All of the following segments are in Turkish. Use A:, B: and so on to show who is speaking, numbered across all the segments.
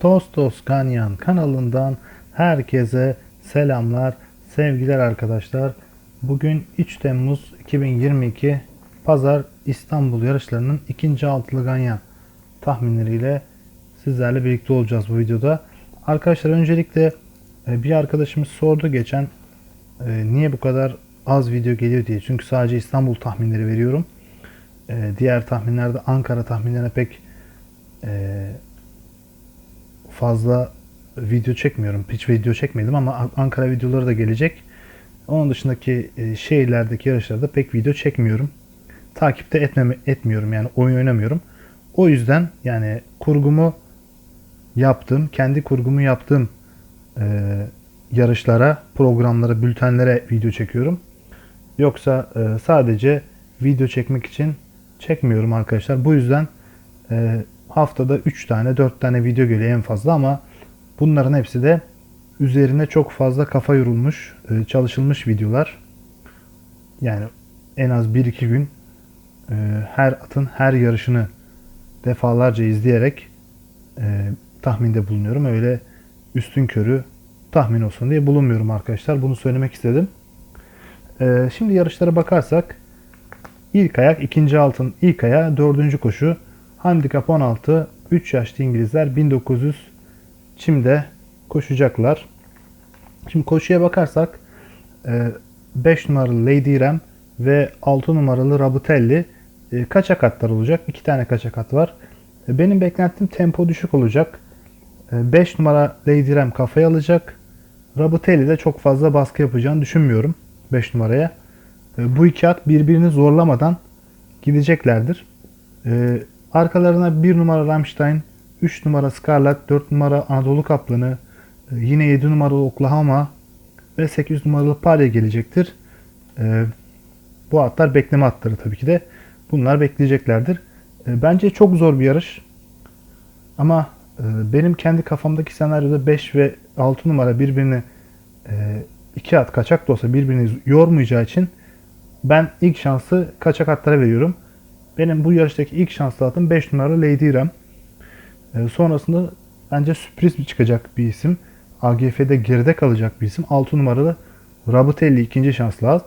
A: Tostos Ganyan kanalından herkese selamlar, sevgiler arkadaşlar. Bugün 3 Temmuz 2022 Pazar İstanbul yarışlarının ikinci altılı Ganyan tahminleriyle sizlerle birlikte olacağız bu videoda. Arkadaşlar öncelikle e, bir arkadaşımız sordu geçen e, niye bu kadar az video geliyor diye. Çünkü sadece İstanbul tahminleri veriyorum. E, Diğer tahminlerde Ankara tahminlerine pek fazla video çekmiyorum. Hiç video çekmedim ama Ankara videoları da gelecek. Onun dışındaki e, şehirlerdeki yarışlarda pek video çekmiyorum. Takipte etmeme, etmiyorum yani oyun oynamıyorum. O yüzden yani kurgumu yaptığım, kendi kurgumu yaptığım e, yarışlara, programlara, bültenlere video çekiyorum. Yoksa e, sadece video çekmek için çekmiyorum arkadaşlar. Bu yüzden e, haftada 3 tane 4 tane video geliyor en fazla ama bunların hepsi de üzerine çok fazla kafa yorulmuş, e, çalışılmış videolar. Yani en az 1-2 gün e, her atın her yarışını defalarca izleyerek e, tahminde bulunuyorum. Öyle üstün körü tahmin olsun diye bulunmuyorum arkadaşlar. Bunu söylemek istedim. Şimdi yarışlara bakarsak ilk ayak ikinci altın ilk ayağı dördüncü koşu Handikap 16 3 yaşlı İngilizler 1900 çimde koşacaklar. Şimdi koşuya bakarsak 5 numaralı Lady Rem ve 6 numaralı Rabutelli e, kaçak atlar olacak. 2 tane kaçak at var. E, Benim beklentim tempo düşük olacak. 5 numara Lady Rem kafaya alacak. Rabutelli de çok fazla baskı yapacağını düşünmüyorum 5 numaraya. E, Bu iki at birbirini zorlamadan gideceklerdir. Arkalarına 1 numara Rammstein, 3 numara Scarlett, 4 numara Anadolu Kaplanı, e, yine 7 numaralı Oklahoma ve 8 numaralı Palya gelecektir. E, Bu atlar bekleme atları tabii ki de. Bunlar bekleyeceklerdir. E, Bence çok zor bir yarış. Ama benim kendi kafamdaki senaryoda 5 ve 6 numara birbirini iki at kaçak da olsa birbirini yormayacağı için ben ilk şansı kaçak atlara veriyorum. Benim bu yarıştaki ilk şanslı atım 5 numaralı Lady İrem. E, sonrasında bence sürpriz bir çıkacak bir isim. AGF'de geride kalacak bir isim. 6 numaralı Rabutelli ikinci şanslı at.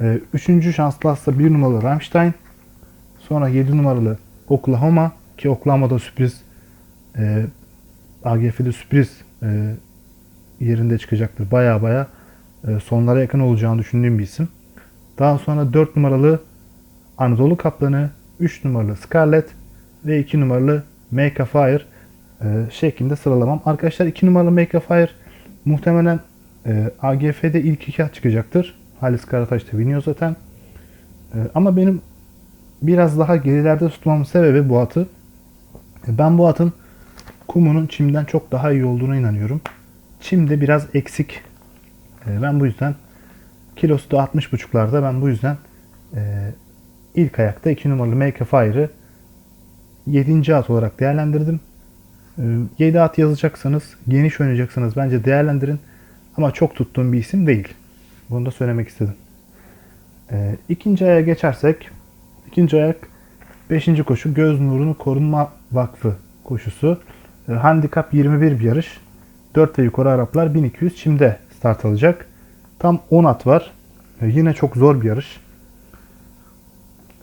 A: E, üçüncü şanslı atsa 1 numaralı Rammstein. Sonra 7 numaralı Oklahoma ki Oklahoma'da sürpriz e, AGF'de sürpriz e, yerinde çıkacaktır. Baya baya e, sonlara yakın olacağını düşündüğüm bir isim. Daha sonra 4 numaralı Anadolu Kaplanı, 3 numaralı Scarlett ve 2 numaralı Make a Fire e, şeklinde sıralamam. Arkadaşlar 2 numaralı Make a Fire muhtemelen e, AGF'de ilk iki at çıkacaktır. Halis Karataş da biniyor zaten. E, ama benim biraz daha gerilerde tutmamın sebebi bu atı. E, ben bu atın kumunun çimden çok daha iyi olduğuna inanıyorum. Çimde biraz eksik. E, ben bu yüzden kilosu da 60.5'larda ben bu yüzden e, ilk ayakta 2 numaralı Make a Fire'ı 7. at olarak değerlendirdim. 7 at yazacaksanız, geniş oynayacaksanız bence değerlendirin. Ama çok tuttuğum bir isim değil. Bunu da söylemek istedim. E, ikinci aya geçersek, ikinci ayak 5. koşu Göz Nurunu Korunma Vakfı koşusu. E, handikap 21 bir yarış. 4 ve yukarı Araplar 1200 çimde start alacak. Tam 10 at var. Yine çok zor bir yarış.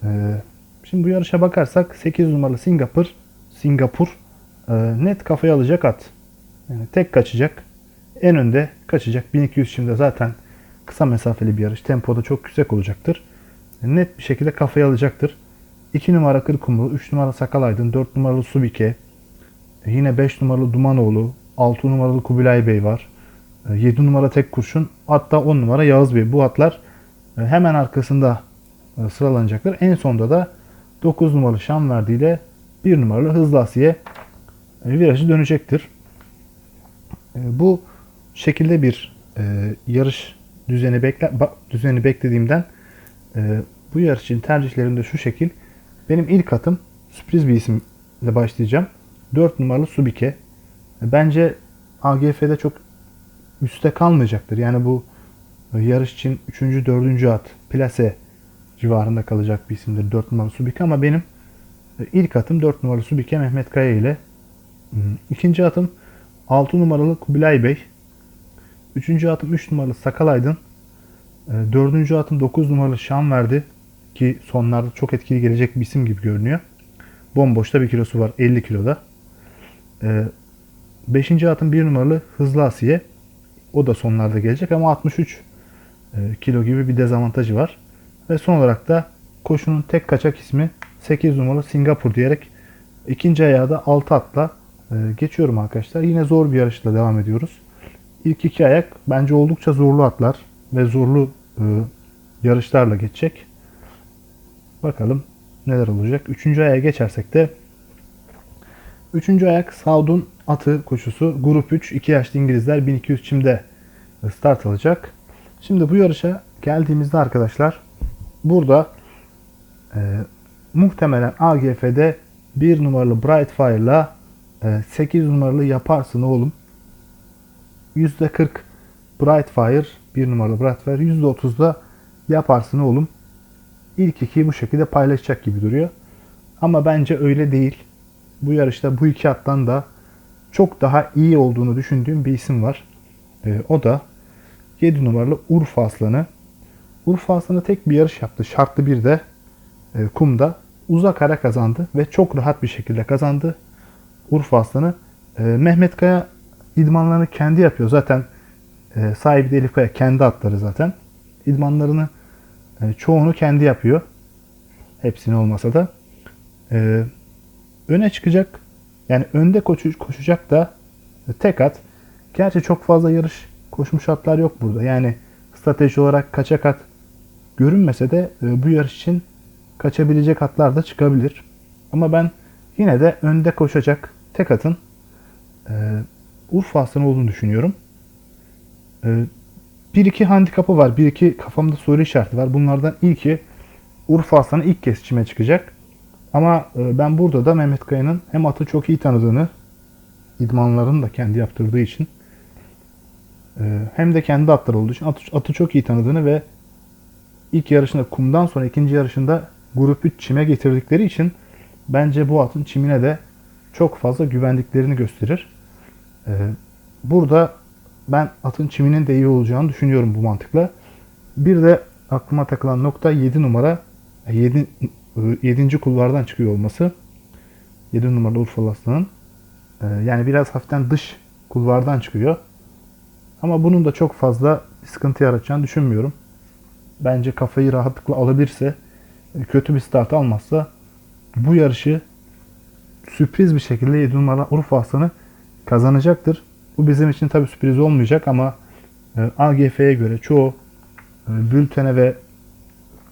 A: Ee, şimdi bu yarışa bakarsak 8 numaralı Singapur Singapur e, net kafaya alacak at. Yani tek kaçacak. En önde kaçacak. 1200 şimdi zaten kısa mesafeli bir yarış. Tempoda çok yüksek olacaktır. Net bir şekilde kafaya alacaktır. 2 numara Kırkumlu, 3 numara Sakal Aydın, 4 numaralı Subike, e, yine 5 numaralı Dumanoğlu, 6 numaralı Kubilay Bey var. 7 e, numara Tek Kurşun, hatta 10 numara Yağız Bey. Bu atlar hemen arkasında e, sıralanacaklar. En sonda da 9 numaralı Şamverdi ile 1 numaralı Hızlı Asiye e, virajı dönecektir. E, bu şekilde bir yarış düzeni bekle düzeni beklediğimden bu yarış için tercihlerim de şu şekil. Benim ilk atım sürpriz bir isimle başlayacağım. 4 numaralı Subike. Bence AGF'de çok üste kalmayacaktır. Yani bu yarış için 3. 4. at plase civarında kalacak bir isimdir 4 numaralı Subike ama benim e, ilk atım 4 numaralı Subike Mehmet Kaya ile İkinci atım 6 numaralı Kubilay Bey. Üçüncü atım 3 numaralı Sakal Aydın. Ee, Dördüncü atım 9 numaralı Şan verdi. Ki sonlarda çok etkili gelecek bir isim gibi görünüyor. Bomboşta bir kilosu var 50 kiloda. Ee, Beşinci atım 1 numaralı Hızlı Asiye. O da sonlarda gelecek ama 63 e, kilo gibi bir dezavantajı var. Ve son olarak da koşunun tek kaçak ismi 8 numaralı Singapur diyerek ikinci ayağı da 6 atla e, geçiyorum arkadaşlar. Yine zor bir yarışla devam ediyoruz. İlk iki ayak bence oldukça zorlu atlar ve zorlu e, yarışlarla geçecek. Bakalım neler olacak. Üçüncü aya geçersek de Üçüncü ayak Saud'un atı koşusu. Grup 3 2 yaşlı İngilizler 1200 çimde start alacak. Şimdi bu yarışa geldiğimizde arkadaşlar burada e, muhtemelen AGF'de 1 numaralı Brightfire'la e, 8 numaralı yaparsın oğlum. %40 Brightfire 1 numaralı Brightfire %30'da yaparsın oğlum. İlk ikiyi bu şekilde paylaşacak gibi duruyor. Ama bence öyle değil. Bu yarışta bu iki attan da çok daha iyi olduğunu düşündüğüm bir isim var. E, o da 7 numaralı Urfa Aslanı. Urfa Aslanı tek bir yarış yaptı. Şartlı bir de e, kumda uzak ara kazandı ve çok rahat bir şekilde kazandı. Urfa Aslanı. E, Mehmet Kaya idmanlarını kendi yapıyor. Zaten e, sahibi de Elif Kaya kendi atları zaten. İdmanlarını e, çoğunu kendi yapıyor. Hepsini olmasa da. E, öne çıkacak. Yani önde koşu, koşacak da tek at. Gerçi çok fazla yarış koşmuş atlar yok burada. Yani strateji olarak kaçak at görünmese de e, bu yarış için kaçabilecek atlar da çıkabilir. Ama ben yine de önde koşacak tek atın e, Urfa Aslanı olduğunu düşünüyorum. E, bir iki handikapı var. Bir iki kafamda soru işareti var. Bunlardan ilki Urfa Aslanı ilk kez çime çıkacak. Ama e, ben burada da Mehmet Kaya'nın hem atı çok iyi tanıdığını, idmanlarını da kendi yaptırdığı için e, hem de kendi atları olduğu için atı, atı çok iyi tanıdığını ve ilk yarışında kumdan sonra ikinci yarışında grup 3 çime getirdikleri için bence bu atın çimine de çok fazla güvendiklerini gösterir. E, burada ben atın çiminin de iyi olacağını düşünüyorum bu mantıkla. Bir de aklıma takılan nokta 7 numara 7 7. kulvardan çıkıyor olması. 7 numaralı Urfalı Aslan'ın. Yani biraz hafiften dış kulvardan çıkıyor. Ama bunun da çok fazla sıkıntı yaratacağını düşünmüyorum. Bence kafayı rahatlıkla alabilirse, kötü bir start almazsa bu yarışı sürpriz bir şekilde 7 numaralı Urfa Aslan'ı kazanacaktır. Bu bizim için tabii sürpriz olmayacak ama AGF'ye göre çoğu bültene ve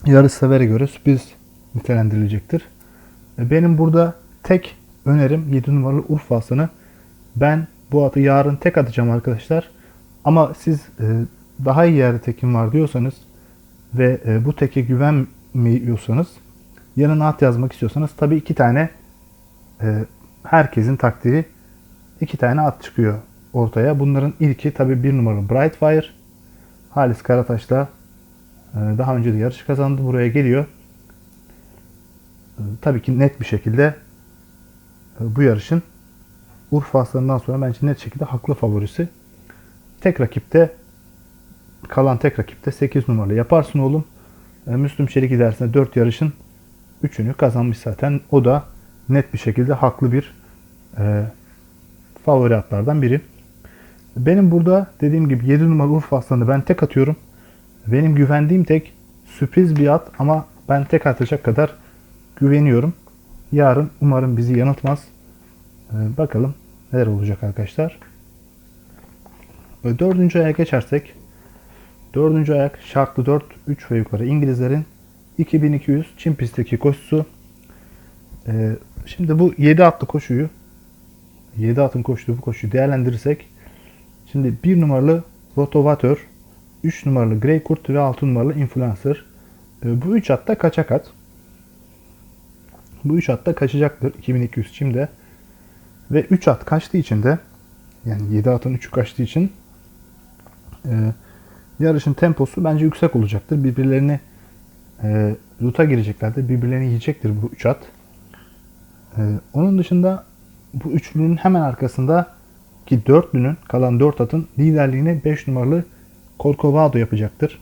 A: yarış severe göre sürpriz nitelendirilecektir. Benim burada tek önerim 7 numaralı Urfa Aslanı. Ben bu atı yarın tek atacağım arkadaşlar. Ama siz daha iyi yerde tekim var diyorsanız ve bu teke güvenmiyorsanız yanına at yazmak istiyorsanız tabii iki tane herkesin takdiri iki tane at çıkıyor ortaya. Bunların ilki tabii bir numaralı Brightfire. Halis Karataş'la daha önce de yarış kazandı. Buraya geliyor. Tabii ki net bir şekilde bu yarışın Urfa Aslanı'ndan sonra bence net şekilde haklı favorisi. Tek rakipte kalan tek rakipte 8 numaralı yaparsın oğlum. Müslüm Çelik ilerisinde 4 yarışın 3'ünü kazanmış zaten. O da net bir şekilde haklı bir e, favori atlardan biri. Benim burada dediğim gibi 7 numaralı Urfa Aslanı ben tek atıyorum. Benim güvendiğim tek sürpriz bir at ama ben tek atacak kadar güveniyorum. Yarın umarım bizi yanıltmaz. Ee, bakalım neler olacak arkadaşlar. Dördüncü aya geçersek. Dördüncü ayak şartlı 4, 3 ve yukarı İngilizlerin 2200 Çin pistteki koşusu. Ee, şimdi bu 7 atlı koşuyu 7 atın koştuğu bu koşuyu değerlendirirsek şimdi 1 numaralı Rotovatör 3 numaralı Grey Kurt ve 6 numaralı Influencer. Ee, bu 3 at da kaçak at. Bu 3 at da kaçacaktır 2200 çimde. Ve 3 at kaçtığı için de yani 7 atın 3'ü kaçtığı için e, yarışın temposu bence yüksek olacaktır. Birbirlerini e, ruta gireceklerdir. Birbirlerini yiyecektir bu 3 at. E, onun dışında bu üçlünün hemen arkasında ki dörtlünün kalan dört atın liderliğini 5 numaralı Corcovado yapacaktır.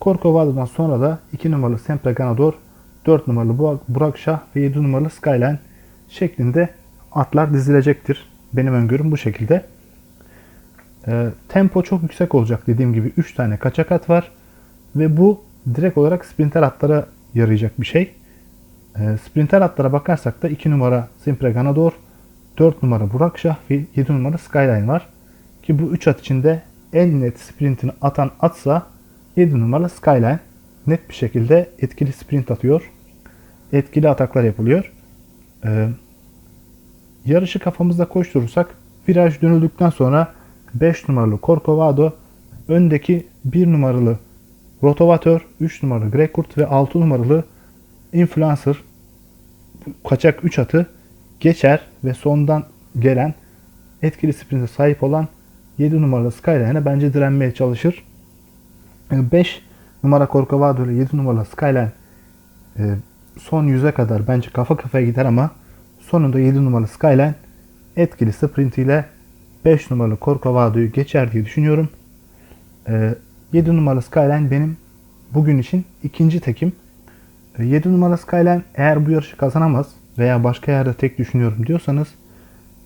A: Corcovado'dan sonra da 2 numaralı Sempre Ganador, 4 numaralı Bu- Burak Şah ve 7 numaralı Skyline şeklinde atlar dizilecektir. Benim öngörüm bu şekilde. Ee, tempo çok yüksek olacak dediğim gibi 3 tane kaçak at var ve bu direkt olarak sprinter atlara yarayacak bir şey. Ee, sprinter atlara bakarsak da 2 numara Sempre Ganador, 4 numara Burak Şah ve 7 numara Skyline var. Ki bu 3 at içinde en net sprintini atan atsa 7 numaralı Skyline net bir şekilde etkili sprint atıyor. Etkili ataklar yapılıyor. Ee, yarışı kafamızda koşturursak viraj dönüldükten sonra 5 numaralı Corcovado, öndeki 1 numaralı Rotovatör, 3 numaralı Greykurt ve 6 numaralı Influencer kaçak 3 atı geçer ve sondan gelen etkili sprinte sahip olan 7 numaralı Skyline'e bence direnmeye çalışır. 5 numara Corcovado ile 7 numaralı Skyline e, son yüze kadar bence kafa kafaya gider ama sonunda 7 numaralı Skyline etkili sprintiyle 5 numaralı Corcovado'yu geçer diye düşünüyorum. E, 7 numaralı Skyline benim bugün için ikinci tekim. 7 numaralı Skyline eğer bu yarışı kazanamaz veya başka yerde tek düşünüyorum diyorsanız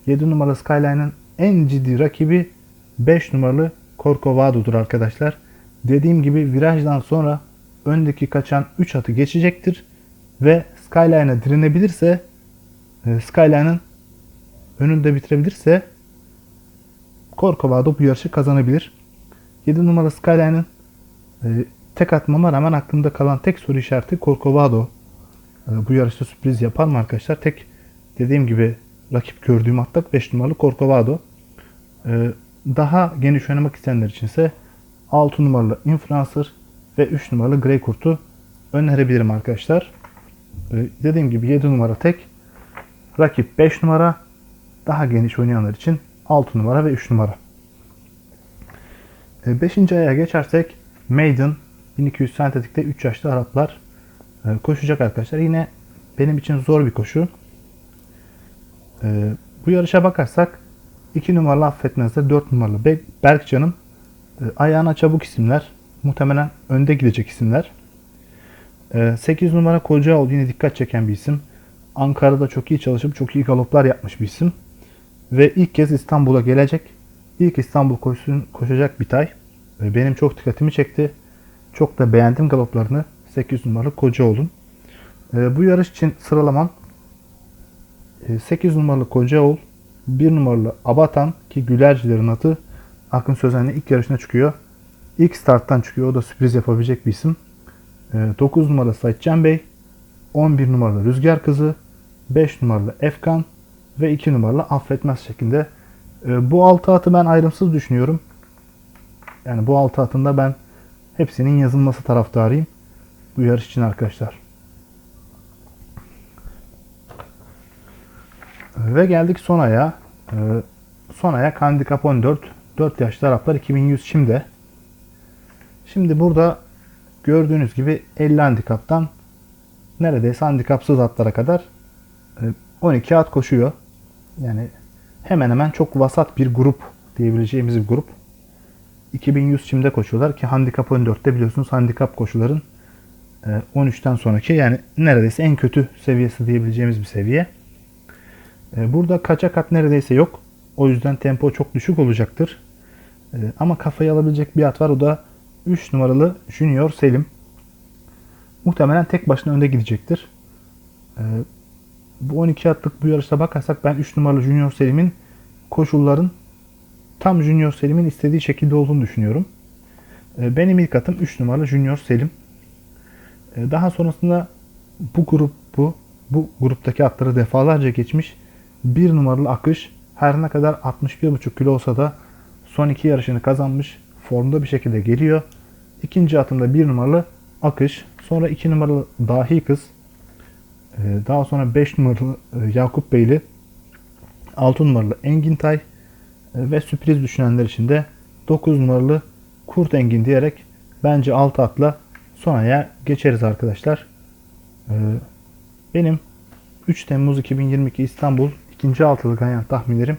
A: 7 numaralı Skyline'ın en ciddi rakibi 5 numaralı Corcovado'dur arkadaşlar. Dediğim gibi virajdan sonra öndeki kaçan 3 atı geçecektir ve Skyline'a direnebilirse e, Skyline'ın önünde bitirebilirse Corcovado bu yarışı kazanabilir. 7 numaralı Skyline'ın e, tek atmama rağmen aklımda kalan tek soru işareti Corcovado. E, bu yarışta sürpriz yapar mı arkadaşlar? Tek dediğim gibi rakip gördüğüm atlak 5 numaralı Corcovado. E, daha geniş oynamak isteyenler içinse 6 numaralı Influencer ve 3 numaralı Grey Kurt'u önerebilirim arkadaşlar. E, dediğim gibi 7 numara tek. Rakip 5 numara. Daha geniş oynayanlar için 6 numara ve 3 numara. 5. aya geçersek Maiden 1200 sentetikte 3 yaşlı Araplar e, koşacak arkadaşlar. Yine benim için zor bir koşu. E, bu yarışa bakarsak 2 numaralı affetmezler 4 numaralı Be- Berkcan'ın e, ayağına çabuk isimler. Muhtemelen önde gidecek isimler. 8 numara Kocaoğlu yine dikkat çeken bir isim. Ankara'da çok iyi çalışıp çok iyi galoplar yapmış bir isim. Ve ilk kez İstanbul'a gelecek. İlk İstanbul koşusun, koşacak bir tay. Benim çok dikkatimi çekti. Çok da beğendim galoplarını. 8 numaralı Kocaoğlu'nun. Ee, bu yarış için sıralamam e, 8 numaralı Kocaoğlu, 1 numaralı Abatan ki Gülercilerin atı Akın Sözen'le ilk yarışına çıkıyor. İlk starttan çıkıyor. O da sürpriz yapabilecek bir isim. Ee, 9 numaralı Saitcan Bey, 11 numaralı Rüzgar Kızı, 5 numaralı Efkan ve 2 numaralı Affetmez şeklinde. Ee, bu 6 atı ben ayrımsız düşünüyorum. Yani bu 6 atın da ben hepsinin yazılması taraftarıyım. Bu yarış için arkadaşlar. Ve geldik son aya. Ee, son ayak handikap 14. 4 yaşlı Araplar 2100 şimdi. Şimdi burada gördüğünüz gibi 50 handikaptan neredeyse handikapsız atlara kadar e, 12 at koşuyor. Yani hemen hemen çok vasat bir grup diyebileceğimiz bir grup. 2100 çimde koşuyorlar ki handikap 14'te biliyorsunuz handikap koşuların e, 13'ten sonraki yani neredeyse en kötü seviyesi diyebileceğimiz bir seviye. E, Burada kaçak at neredeyse yok. O yüzden tempo çok düşük olacaktır. E, Ama kafayı alabilecek bir at var. O da 3 numaralı Junior Selim. Muhtemelen tek başına önde gidecektir. Bu 12 atlık bu yarışta bakarsak ben 3 numaralı Junior Selim'in koşulların tam Junior Selim'in istediği şekilde olduğunu düşünüyorum. E, Benim ilk atım 3 numaralı Junior Selim. E, Daha sonrasında bu grup bu bu gruptaki atları defalarca geçmiş bir numaralı akış her ne kadar 61,5 kilo olsa da son iki yarışını kazanmış formda bir şekilde geliyor. İkinci atımda bir numaralı akış sonra iki numaralı dahi kız daha sonra 5 numaralı e, Yakup Beyli 6 numaralı Engintay e, ve sürpriz düşünenler için de 9 numaralı Kurt Engin diyerek bence 6 atla son aya geçeriz arkadaşlar. Ee, Benim 3 Temmuz 2022 İstanbul ikinci altılı ganyan tahminlerim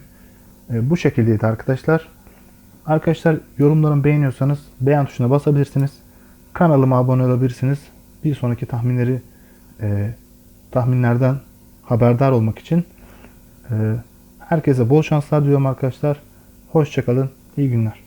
A: e, bu şekildeydi arkadaşlar. Arkadaşlar yorumlarımı beğeniyorsanız beğen tuşuna basabilirsiniz. Kanalıma abone olabilirsiniz. Bir sonraki tahminleri e, tahminlerden haberdar olmak için e, herkese bol şanslar diliyorum arkadaşlar. Hoşçakalın. İyi günler.